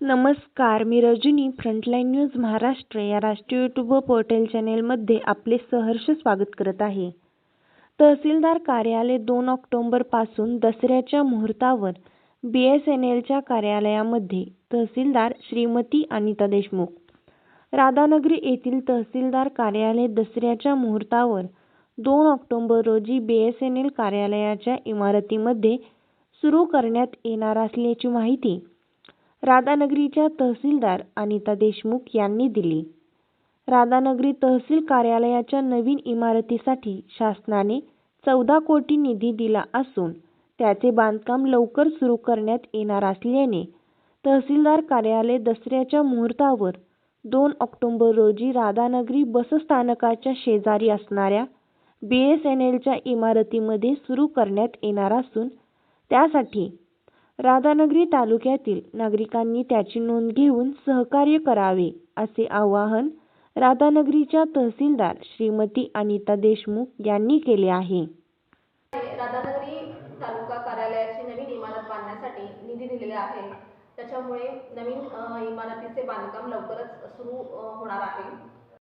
नमस्कार मी Rajani frontline news Maharashtra या राष्ट्रीय यूट्यूब पोर्टल चॅनेलमध्ये आपले सहर्ष स्वागत करत आहे. तहसीलदार कार्यालय दोन ऑक्टोंबरपासून दसऱ्याच्या मुहूर्तावर बी एस एन एलच्या कार्यालयामध्ये तहसीलदार श्रीमती अनिता देशमुख. राधानगरी येथील तहसीलदार कार्यालय दसऱ्याच्या मुहूर्तावर दोन ऑक्टोंबर रोजी बी एस एन एल कार्यालयाच्या इमारतीमध्ये सुरू करण्यात येणार असल्याची माहिती राधानगरीच्या तहसीलदार अनिता देशमुख यांनी दिली. राधानगरी तहसील कार्यालयाच्या नवीन इमारतीसाठी शासनाने चौदा कोटी निधी दिला असून त्याचे बांधकाम लवकर सुरू करण्यात येणार असल्याने तहसीलदार कार्यालय दसऱ्याच्या मुहूर्तावर दोन ऑक्टोंबर रोजी राधानगरी बसस्थानकाच्या शेजारी असणाऱ्या बी एस एन एलच्या इमारतीमध्ये सुरू करण्यात येणार असून त्यासाठी राधानगरी तालुक्यातील नागरिकांनी त्याची नोंद घेऊन सहकार्य करावे असे आवाहन राधानगरीच्या तहसीलदार श्रीमती अनिता देशमुख यांनी केले आहे. राधानगरी तालुका कार्यालयाची नवीन इमारत बांधण्यासाठी निधी दिलेला आहे. त्याच्यामुळे नवीन इमारतीचे बांधकाम लवकरच सुरू होणार आहे.